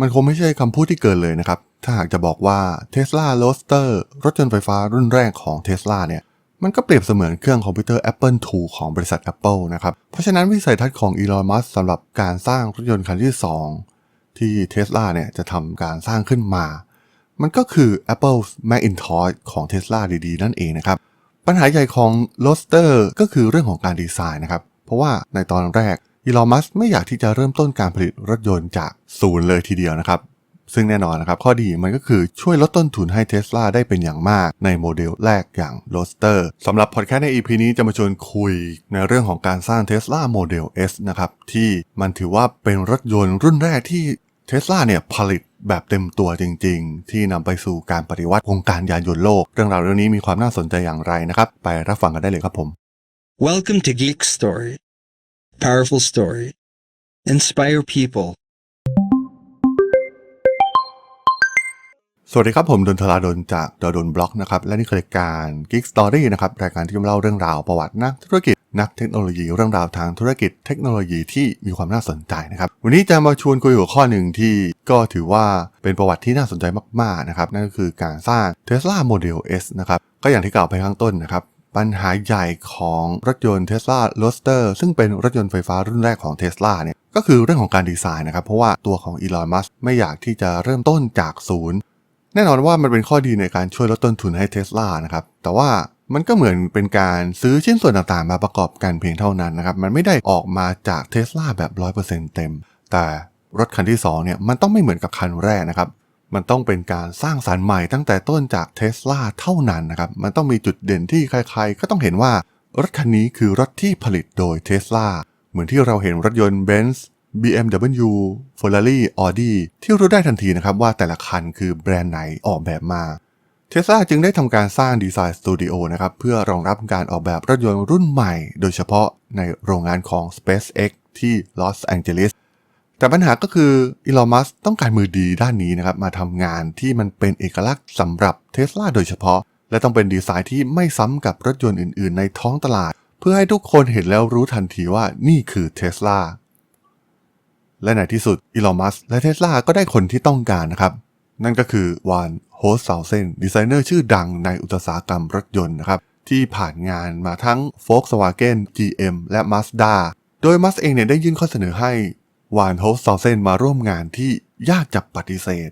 มันคงไม่ใช่คำพูดที่เกินเลยนะครับ ถ้าหากจะบอกว่า Tesla Roadster รถยนต์ไฟฟ้ารุ่นแรกของ Tesla เนี่ย มันก็เปรียบเสมือนเครื่องคอมพิวเตอร์ Apple II ของบริษัท Apple นะครับ เพราะฉะนั้นวิสัยทัศน์ของ Elon Musk สำหรับการสร้างรถยนต์คันที่ 2 ที่ Tesla เนี่ยจะทำการสร้างขึ้นมา มันก็คือ Apple Macintosh ของ Tesla ดีๆ นั่นเองนะครับ ปัญหาใหญ่ของ Roadster ก็คือเรื่องของการดีไซน์นะครับ เพราะว่าในตอนแรก อีลอนมัสไม่อยากที่จะเริ่มต้นการผลิตรถยนต์จากศูนย์เลยทีเดียวนะครับ ซึ่งแน่นอนนะครับ ข้อดีมันก็คือช่วยลดต้นทุนให้ Tesla ได้เป็นอย่างมากในโมเดลแรกอย่าง Roadster สำหรับพอดแคสต์ใน EP นี้จะมาชวนคุยในเรื่องของการสร้าง Tesla Model S นะครับ ที่มันถือว่าเป็นรถยนต์รุ่นแรกที่ Tesla เนี่ยผลิตแบบเต็มตัวจริงๆ ที่นำไปสู่การปฏิวัติวงการยานยนต์โลก เรื่องราวเรื่องนี้มีความน่าสนใจอย่างไรนะครับ ไปรับฟังกันได้เลยครับผม Welcome to Geek Story. Powerful story. Inspire people. สวัสดีครับ ผมดนทลาดนจากดดนบล็อกนะครับ และนี่คือรายการ Geek Story นะครับ รายการที่จะมาเล่าเรื่องราวประวัตินักธุรกิจ นักเทคโนโลยีเรื่องราวทางธุรกิจเทคโนโลยีที่มีความน่าสนใจนะครับ วันนี้จะมาชวนคุยหัวข้อหนึ่งที่ก็ถือว่าเป็นประวัติที่น่าสนใจมาก ๆ นะครับ นั่นก็คือการสร้าง Tesla Model S นะครับ ก็อย่างที่กล่าวไปข้างต้นนะครับ ปัญหาใหญ่ของรถยนต์ Tesla Roadster ซึ่งเป็นรถยนต์ไฟฟ้ารุ่นแรกของ Tesla เนี่ยก็คือเรื่องของการดีไซน์นะครับ เพราะว่าตัวของ Elon Musk ไม่อยากที่จะเริ่มต้นจากศูนย์แน่นอนว่ามันเป็นข้อดีในการช่วยลดต้นทุนให้ Tesla นะครับ แต่ว่ามันก็เหมือนเป็นการซื้อชิ้นส่วนต่างๆ มาประกอบกันเพียงเท่านั้นนะครับ มันไม่ได้ออกมาจาก Tesla แบบ 100%เต็ม แต่รถคันที่2เนี่ยมันต้องไม่เหมือนกับคันแรกนะครับ มันต้องเป็นการสร้างสารรค์ใหม่ตั้งแต่ต้นจาก Tesla เท่านั้นนะครับ มันต้องมีจุดเด่นที่ใครๆ ก็ต้องเห็นว่ารถคันนี้คือรถที่ผลิตโดย Tesla เหมือนที่เราเห็นรถยนต์ Benz BMW Ferrari Audi ที่รู้ได้ทันทีนะครับว่าแต่ละคันคือแบรนด์ไหนออกแบบมาเทสลาจึงได้ทำการสร้างดีไซน์สตูดิโอนะครับเพื่อรองรับการออกแบบรถยนต์รุ่นใหม่ โดยเฉพาะในโรงงานของ SpaceX ที่ลอสแองเจลิส แต่ปัญหาก็คืออีลอมัสต้องการมือดีด้านนี้นะครับมาทำงานที่มันเป็นเอกลักษณ์สำหรับเทสลาโดยเฉพาะ และต้องเป็นดีไซน์ที่ไม่ซ้ำกับรถยนต์อื่นๆ ในท้องตลาด เพื่อให้ทุกคนเห็นแล้วรู้ทันทีว่านี่คือเทสลาและในที่สุดอีลอมัสและเทสลาก็ได้คนที่ต้องการนะครับ นั่นก็คือวานโฮสเซาเซนดีไซเนอร์ชื่อดังในอุตสาหกรรมรถยนต์นะครับที่ผ่านงานมาทั้ง Volkswagen GM และ Mazda โดยมัสเองเนี่ยได้ยื่นข้อเสนอให้ วานโฮสซาเซนมาร่วมงานที่ยากจะปฏิเสธ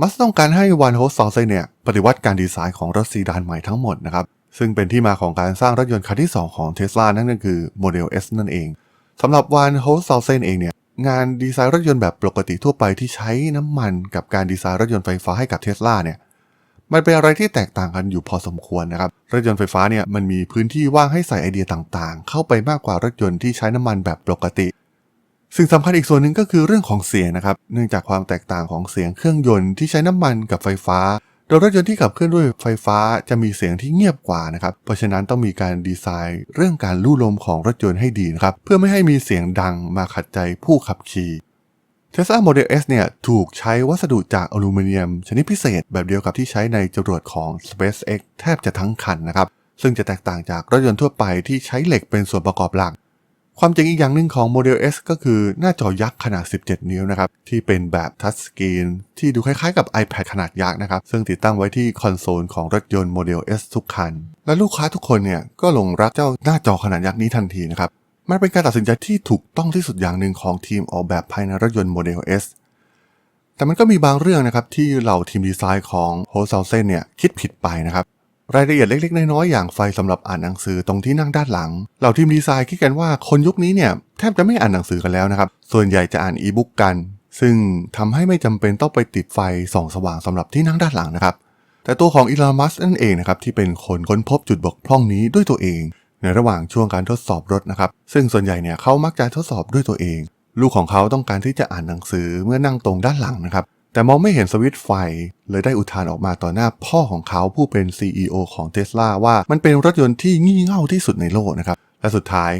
มัสต้องการให้วานโฮสซาเซนเนี่ยปฏิวัติการดีไซน์ของรถซีดานใหม่ทั้งหมดนะครับ ซึ่งเป็นที่มาของการสร้างรถยนต์คันที่ 2 ของ Tesla นั่นก็คือ Model S นั่นเองสำหรับวานโฮสซาเซนเองเนี่ยงานดีไซน์รถยนต์แบบปกติทั่วไปที่ใช้น้ำมันกับการดีไซน์รถยนต์ไฟฟ้าให้กับเทสลาเนี่ยมันเป็นอะไรที่แตกต่างกันอยู่พอสมควรนะครับ รถยนต์ไฟฟ้าเนี่ยมันมีพื้นที่ว่างให้ใส่ไอเดียต่างๆ เข้าไปมากกว่ารถยนต์ที่ใช้น้ำมันแบบปกติ สิ่งสำคัญอีกส่วนหนึ่งก็คือเรื่องของเสียงนะครับ เนื่องจากความแตกต่างของเสียงเครื่องยนต์ที่ใช้น้ำมันกับไฟฟ้า โดยรถยนต์ที่ขับเคลื่อนด้วยไฟฟ้าจะมีเสียงที่เงียบกว่านะครับ เพราะฉะนั้นต้องมีการดีไซน์เรื่องการลู่ลมของรถยนต์ให้ดีนะครับ เพื่อไม่ให้มีเสียงดังมาขัดใจผู้ขับขี่ Tesla Model S เนี่ยถูกใช้วัสดุจากอลูมิเนียม ชนิดพิเศษแบบเดียวกับที่ใช้ในจรวดของ SpaceX แทบจะทั้งคันนะครับ ซึ่งจะแตกต่างจากรถยนต์ทั่วไปที่ใช้เหล็กเป็นส่วนประกอบหลัก ความจริงอีกอย่างหนึ่งของ Model S ก็คือหน้าจอยักษ์ขนาด 17 นิ้วนะครับ ที่เป็นแบบทัชสกรีนที่ดูคล้ายๆกับ iPad ขนาดยักษ์นะครับ ซึ่งติดตั้งไว้ที่คอนโซลของรถยนต์ Model S ทุกคัน และลูกค้าทุกคนเนี่ยก็หลงรักเจ้าหน้าจอขนาดยักษ์นี้ทันทีนะครับ มันเป็นการตัดสินใจที่ถูกต้องที่สุดอย่างหนึ่งของทีมออกแบบภายในรถยนต์ Model S แต่มันก็มีบางเรื่องนะครับที่เหล่าทีมดีไซน์ของโฮซาเซนเนี่ยคิดผิดไปนะครับ รายละเอียดเล็ก ๆ น้อยๆอย่างไฟสำหรับอ่านหนังสือตรงที่นั่งด้านหลัง เหล่าทีมดีไซน์คิดกันว่าคนยุคนี้เนี่ยแทบจะไม่อ่านหนังสือกันแล้วนะครับ ส่วนใหญ่จะอ่านอีบุ๊กกัน ซึ่งทำให้ไม่จำเป็นต้องไปติดไฟส่องสว่างสำหรับที่นั่งด้านหลังนะครับ แต่ตัวของอีลอนมัสนั่นเองนะครับที่เป็นคนค้นพบจุดบกพร่องนี้ด้วยตัวเอง ในระหว่างช่วงการทดสอบรถนะครับ ซึ่งส่วนใหญ่เนี่ยเขามักจะทดสอบด้วยตัวเอง ลูกของเขาต้องการที่จะอ่านหนังสือเมื่อนั่งตรงด้านหลังนะครับ แต่มองไม่เห็นสวิตช์ไฟ เลยได้อุทานออกมาต่อหน้าพ่อของเขาผู้เป็น CEO ของ Tesla ว่ามันเป็นรถยนต์ที่งี่เง่าที่สุดในโลกนะครับ และสุดท้าย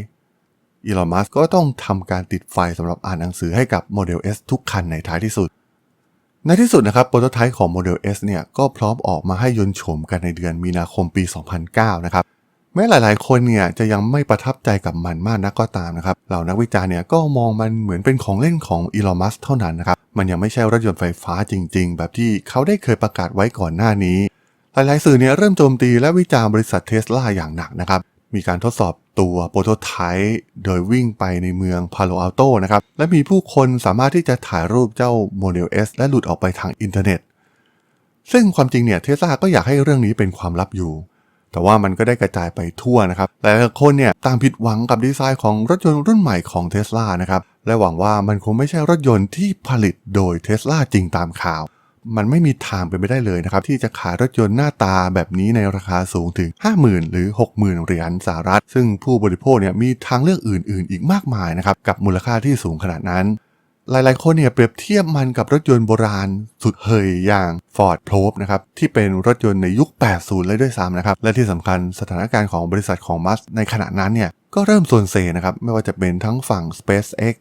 อีลอนมัสก็ต้องทำการติดไฟสำหรับอ่านหนังสือให้กับ Model S ทุกคันในท้ายที่สุด ในที่สุดนะครับโปรโตไทป์ของ Model S เนี่ยก็พร้อมออกมาให้ยนต์โฉมกันในเดือนมีนาคมปี 2009 นะครับแม้หลาย ๆ คนเนี่ยจะยังไม่ประทับใจกับมันมากนักก็ตามนะครับเหล่านักวิจารณ์เนี่ยก็มองมันเหมือนเป็นของเล่นของอีลอนมัสเท่านั้นนะครับ มันยังไม่ใช่รถยนต์ไฟฟ้าจริง ๆ แบบที่เขาได้เคยประกาศไว้ก่อนหน้านี้ หลายๆสื่อเนี่ยเริ่มโจมตีและวิจารณ์บริษัทเทสลาอย่างหนักนะครับ มีการทดสอบตัวโปรโตไทป์โดยวิ่งไปในเมืองพาโลอัลโตนะครับ และมีผู้คนสามารถที่จะถ่ายรูปเจ้าโมเดล S และหลุดออกไปทางอินเทอร์เน็ต ซึ่งความจริงเนี่ยเทสลาก็อยากให้เรื่องนี้เป็นความลับอยู่ แต่ว่ามันก็ได้กระจายไปทั่วนะครับหลายๆคนเนี่ยต่างผิดหวังกับดีไซน์ของรถยนต์รุ่นใหม่ของเทสลานะครับและหวังว่ามันคงไม่ใช่รถยนต์ที่ผลิตโดยเทสลาจริงตามข่าว มันไม่มีทางเป็นไปได้เลยนะครับ ที่จะขายรถยนต์หน้าตาแบบนี้ในราคาสูงถึง 50,000 หรือ 60,000 เหรียญสหรัฐ ซึ่งผู้บริโภคเนี่ยมีทางเลือกอื่น ๆ อีกมากมายนะครับกับมูลค่าที่สูงขนาดนั้น หลายๆ คนเนี่ยเปรียบเทียบมันกับรถยนต์โบราณสุดเฮยอย่าง Ford Probe นะครับที่เป็นรถยนต์ในยุค 80 เลยด้วยซ้ำนะครับและที่สำคัญสถานการณ์ของบริษัทของมัสในขณะนั้นเนี่ยก็เริ่มโซนเซนะครับไม่ว่าจะเป็นทั้งฝั่ง SpaceX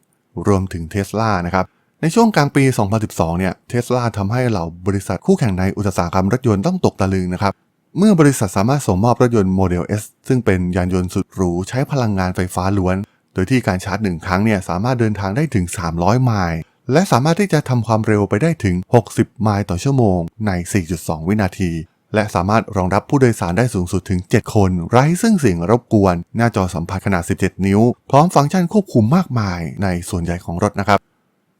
รวมถึง Tesla นะครับในช่วงกลางปี 2012 เนี่ยเทสลาทำให้เหล่าบริษัทคู่แข่งในอุตสาหกรรมรถยนต์ต้องตกตะลึงนะครับ เมื่อบริษัทสามารถส่งมอบรถยนต์โมเดล S ซึ่งเป็นยานยนต์สุดหรูใช้พลังงานไฟฟ้าล้วน โดยที่การชาร์จหนึ่งครั้งเนี่ยสามารถเดินทางได้ถึง 300 ไมล์ และสามารถที่จะทำความเร็วไปได้ถึง 60 ไมล์ต่อชั่วโมง ใน 4.2 วินาที และสามารถรองรับผู้โดยสารได้สูงสุดถึง 7 คน ไร้ซึ่งเสียงรบกวน หน้าจอสัมผัสขนาด 17 นิ้ว พร้อมฟังก์ชันควบคุมมากมายในส่วนใหญ่ของรถนะครับ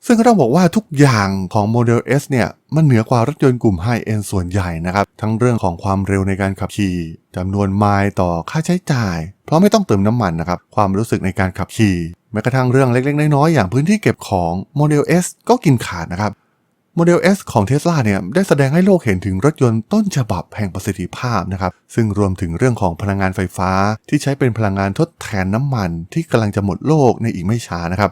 ซึ่งก็ต้องบอกว่าทุกอย่างของโมเดล S เนี่ยมันเหนือกว่ารถยนต์กลุ่มไฮเอ็นส่วนใหญ่นะครับ ทั้งเรื่องของความเร็วในการขับขี่จำนวนไมล์ต่อค่าใช้จ่าย เพราะไม่ต้องเติมน้ำมันนะครับ ความรู้สึกในการขับขี่แม้กระทั่งเรื่องเล็กๆ น้อยๆ อย่างพื้นที่เก็บของโมเดล S ก็กินขาดนะครับโมเดล S ของ Tesla เนี่ยได้แสดงให้โลกเห็นถึงรถยนต์ต้นฉบับแห่งประสิทธิภาพนะครับ ซึ่งรวมถึงเรื่องของพลังงานไฟฟ้า ที่ใช้เป็นพลังงานทดแทนน้ำมัน ที่กำลังจะหมดโลกในอีกไม่ช้านะครับ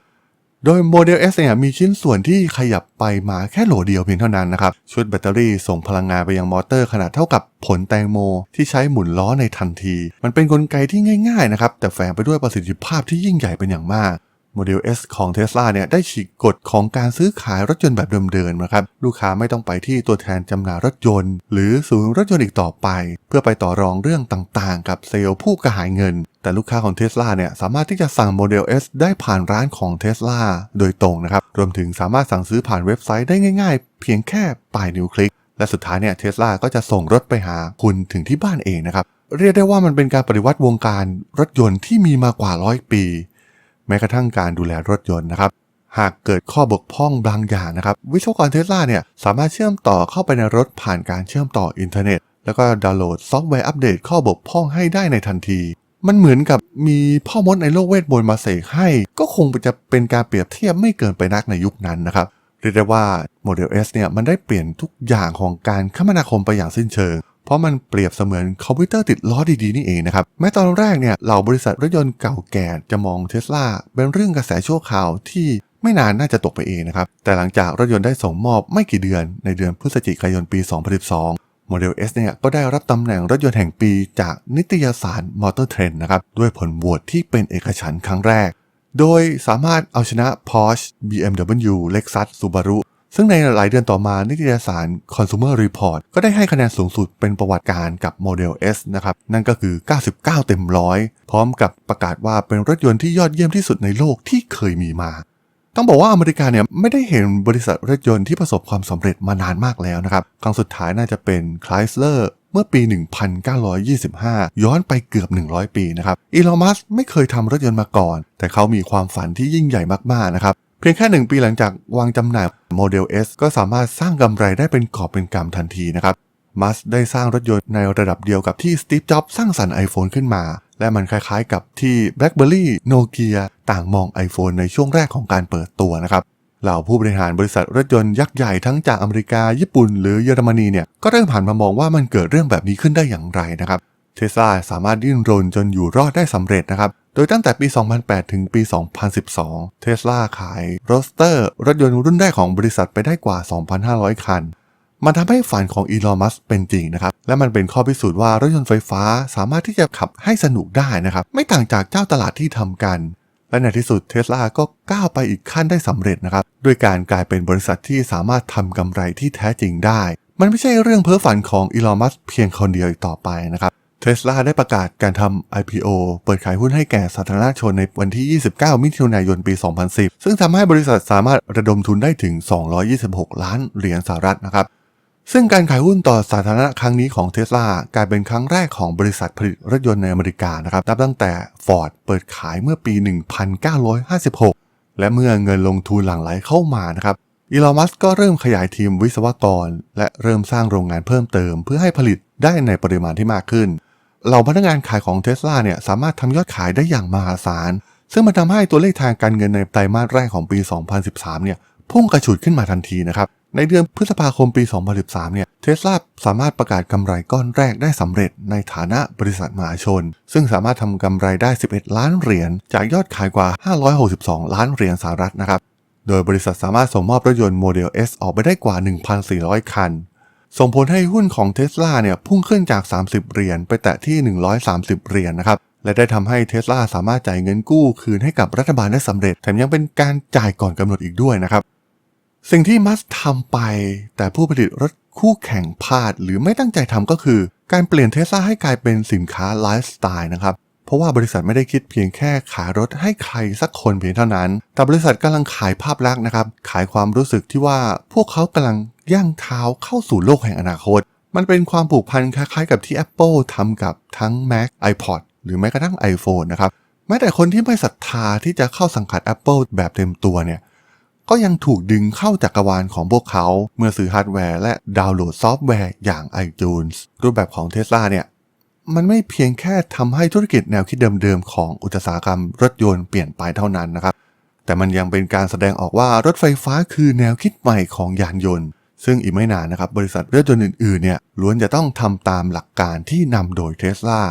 โดยโมเดล S เนี่ยมีชิ้นส่วนที่ขยับไปมาแค่โหลเดียวเพียงเท่านั้นนะครับ ชุดแบตเตอรี่ส่งพลังงานไปยังมอเตอร์ขนาดเท่ากับผลแตงโม ที่ใช้หมุนล้อในทันที มันเป็นนกลไกที่ง่ายๆนะครับ แต่แฝงไปด้วยประสิทธิภาพที่ยิ่งใหญ่เป็นอย่างมาก โมเดล S ของ Tesla เนี่ยได้ฉีกกฎของการซื้อขายรถยนต์แบบเดิมๆนะครับลูกค้าไม่ต้องไปที่ตัวแทนจำหน่ายรถยนต์ หรือศูนย์รถยนต์อีกต่อไป เพื่อไปต่อรองเรื่องต่างๆ กับเซลล์ผู้กระหายเงิน แต่ลูกค้าของ Tesla เนี่ยสามารถที่จะสั่งโมเดล S ได้ผ่านร้านของ Tesla โดยตรงนะครับรวมถึงสามารถสั่งซื้อผ่านเว็บไซต์ได้ง่ายๆ เพียงแค่ปลายนิ้วคลิก และสุดท้ายเนี่ยเทสลาก็จะส่งรถไปหาคุณถึงที่บ้านเองนะครับเรียกได้ว่ามันเป็นการปฏิวัติวงการรถยนต์ที่มีมากว่าร้อยปี แม้กระทั่งการดูแลรถยนต์นะครับหากเกิดข้อบกพร่องบางอย่างนะครับ วิศวกรเทสลาเนี่ยสามารถเชื่อมต่อเข้าไปในรถผ่านการเชื่อมต่ออินเทอร์เน็ต แล้วก็ดาวน์โหลดซอฟต์แวร์อัปเดตข้อบกพร่องให้ได้ในทันที มันเหมือนกับมีพ่อมดในโลกเวทมนต์มาเสกให้ ก็คงจะเป็นการเปรียบเทียบไม่เกินไปนักในยุคนั้นนะครับเรียกได้ว่าโมเดล S เนี่ยมันได้เปลี่ยนทุกอย่างของการคมนาคมไปอย่างสิ้นเชิง เพราะมันเปรียบเสมือนคอมพิวเตอร์ติดล้อดีๆนี่เองนะครับ แม้ตอนแรกเนี่ยเหล่าบริษัทรถยนต์เก่าแก่จะมองเทสลาเป็นเรื่องกระแสชั่วคราวที่ไม่นานน่าจะตกไปเองนะครับ แต่หลังจากรถยนต์ได้ส่งมอบไม่กี่เดือนในเดือนพฤศจิกายนปี 2012โมเดล S เนี่ยก็ได้รับตำแหน่งรถยนต์แห่งปีจากนิตยสาร Motor Trend นะครับ ด้วยผลโหวตที่เป็นเอกฉันท์ครั้งแรก โดยสามารถเอาชนะ Porsche BMW Lexus Subaru ซึ่งในหลายเดือนต่อมานิตยสาร Consumer Report ก็ได้ให้คะแนนสูงสุดเป็นประวัติการกับโมเดล S นะครับ นั่นก็คือ 99 เต็มร้อยพร้อมกับประกาศว่าเป็นรถยนต์ที่ยอดเยี่ยมที่สุดในโลกที่เคยมีมา ต้องบอกว่าอเมริกาเนี่ยไม่ได้เห็นบริษัทรถยนต์ที่ประสบความสำเร็จมานานมากแล้วนะครับ ครั้งสุดท้ายน่าจะเป็น Chrysler เมื่อปี 1925 ย้อนไปเกือบ 100 ปีนะครับ อีลอมัสไม่เคยทำรถยนต์มาก่อน แต่เขามีความฝันที่ยิ่งใหญ่มาก ๆ นะครับ พียงแค่หนึ่งปีหลังจากวางจำหน่ายโมเดล S ก็สามารถสร้างกำไรได้เป็นกอบเป็นกำทันทีนะครับมัสได้สร้างรถยนต์ในระดับเดียวกับที่สตีฟจ็อบส์สร้างสรรค์ iPhone ขึ้นมา และมันคล้ายๆกับที่ BlackBerry โนเกียต่างมอง iPhone ในช่วงแรกของการเปิดตัวนะครับเหล่าผู้บริหารบริษัทรถยนต์ยักษ์ใหญ่ทั้งจากอเมริกา ญี่ปุ่น หรือเยอรมนีเนี่ยก็เริ่มผ่านมามองว่ามันเกิดเรื่องแบบนี้ขึ้นได้อย่างไรนะครับเทสลาสามารถดิ้นรนจนอยู่รอดได้สำเร็จนะครับ โดยตั้งแต่ปี 2008 ถึงปี 2012 เทสลาขายโรสเตอร์ รถยนต์รุ่นแรกของบริษัทไปได้กว่า 2,500 คัน มันทำให้ฝันของอีลอน มัสเป็นจริงนะครับ และมันเป็นข้อพิสูจน์ว่ารถยนต์ไฟฟ้าสามารถที่จะขับให้สนุกได้นะครับ ไม่ต่างจากเจ้าตลาดที่ทำกัน และในที่สุดเทสลาก็ก้าวไปอีกขั้นได้สำเร็จนะครับ ด้วยการกลายเป็นบริษัทที่สามารถทำกำไรที่แท้จริงได้ มันไม่ใช่เรื่องเพ้อฝันของอีลอน มัสเพียงคนเดียวอีกต่อไปนะครับ เทสลาได้ประกาศการทำ IPO เปิดขายหุ้นให้แก่สาธารณชนในวันที่ 29 มิถุนายน ปี 2010 ซึ่งทำให้บริษัทสามารถระดมทุนได้ถึง 226 ล้านเหรียญสหรัฐนะครับ ซึ่งการขายหุ้นต่อสาธารณะครั้งนี้ของเทสลากลายเป็นครั้งแรกของบริษัทผลิตรถยนต์ในอเมริกานะครับ นับตั้งแต่ Ford เปิดขายเมื่อปี 1956 และเมื่อเงินลงทุนหลั่งไหลเข้ามานะครับอีลอนมัสก็เริ่มขยายทีมวิศวกร และเริ่มสร้างโรงงานเพิ่มเติม เพื่อให้ผลิตได้ในปริมาณที่มากขึ้น เหล่าพนักงานขายของเทสลาเนี่ยสามารถทำยอดขายได้อย่างมหาศาล ซึ่งมันทำให้ตัวเลขทางการเงินในไตรมาสแรกของปี 2013 เนี่ยพุ่งกระฉูดขึ้นมาทันทีนะครับ ในเดือนพฤษภาคมปี 2013 เนี่ยเทสลาสามารถประกาศกำไรก้อนแรกได้สำเร็จในฐานะบริษัทมหาชน ซึ่งสามารถทำกำไรได้ 11 ล้านเหรียญจากยอดขายกว่า 562 ล้านเหรียญสหรัฐนะครับ โดยบริษัทสามารถส่งมอบรถยนต์โมเดล S ออกไปได้กว่า 1,400 คัน ส่งผลให้หุ้นของเท s l a เนี่ยพุ่งขึ้นจาก 30 เหรียญไปแตะที่ 130 เหรียญนะครับ และได้ทำให้เท s l a สามารถจ่ายเงินกู้คืนให้กับรัฐบาลได้สำเร็จ แถมยังเป็นการจ่ายก่อนกำหนดอีกด้วยนะครับ สิ่งที่มัสทำไป แต่ผู้ผลิตรถคู่แข่งพลาดหรือไม่ตั้งใจทำก็คือ การเปลี่ยนเทสลาให้กลายเป็นสินค้าไลฟ์สไตล์นะครับ เพราะว่าบริษัทไม่ได้คิดเพียงแค่ขายรถให้ใครสักคนเพียงเท่านั้น แต่บริษัทกำลังขายภาพลักษณ์นะครับ ขายความรู้สึกที่ว่าพวกเขากำลังย่างเท้าเข้าสู่โลกแห่งอนาคต มันเป็นความผูกพันคล้ายๆ กับที่ Apple ทำกับทั้ง Mac iPod หรือแม้กระทั่ง iPhone นะครับ แม้แต่คนที่ไม่ศรัทธาที่จะเข้าสังกัด Apple แบบเต็มตัวเนี่ย ก็ยังถูกดึงเข้าจักรวาลของพวกเขา เมื่อซื้อฮาร์ดแวร์และดาวน์โหลดซอฟต์แวร์อย่าง iTunes รูปแบบของ Tesla เนี่ย มันไม่เพียงแค่ทำให้ธุรกิจแนวคิดเดิมๆ ของอุตสาหกรรมรถยนต์เปลี่ยนไปเท่านั้นนะครับ แต่มันยังเป็นการแสดงออกว่ารถไฟฟ้าคือแนวคิดใหม่ของยานยนต์ ซึ่งอีกไม่นานนะครับบริษัทรถยนต์อื่นๆเนี่ยล้วนจะต้องทำตามหลักการที่นำโดยเทสลา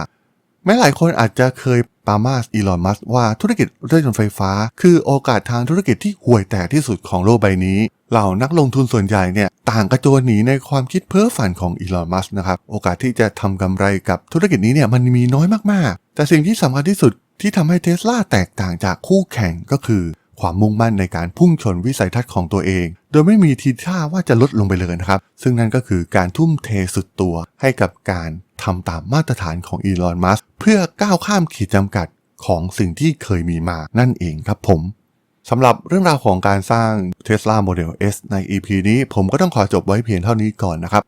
แม้หลายคนอาจจะเคยปามาสอีลอนมัสว่าธุรกิจรถยนต์ไฟฟ้า คือโอกาสทางธุรกิจที่ห่วยแตกที่สุดของโลกใบนี้ เหล่านักลงทุนส่วนใหญ่เนี่ยต่างกระโจนหนีในความคิดเพ้อฝันของอีลอนมัสนะครับโอกาสที่จะทำกำไรกับธุรกิจนี้เนี่ยมันมีน้อยมากๆ แต่สิ่งที่สำคัญที่สุดที่ทำให้เทสลาแตกต่างจากคู่แข่งก็คือ ความมุ่งมั่นในการพุ่งชนวิสัยทัศน์ของตัวเอง โดยไม่มีทีท่าว่าจะลดลงไปเลยนะครับ ซึ่งนั่นก็คือการทุ่มเทสุดตัวให้กับการทำตามมาตรฐานของอีลอน มัสเพื่อก้าวข้ามขีดจำกัดของสิ่งที่เคยมีมานั่นเองครับผมสำหรับเรื่องราวของการสร้าง Tesla Model S ใน EP นี้ผมก็ต้องขอจบไว้เพียงเท่านี้ก่อนนะครับ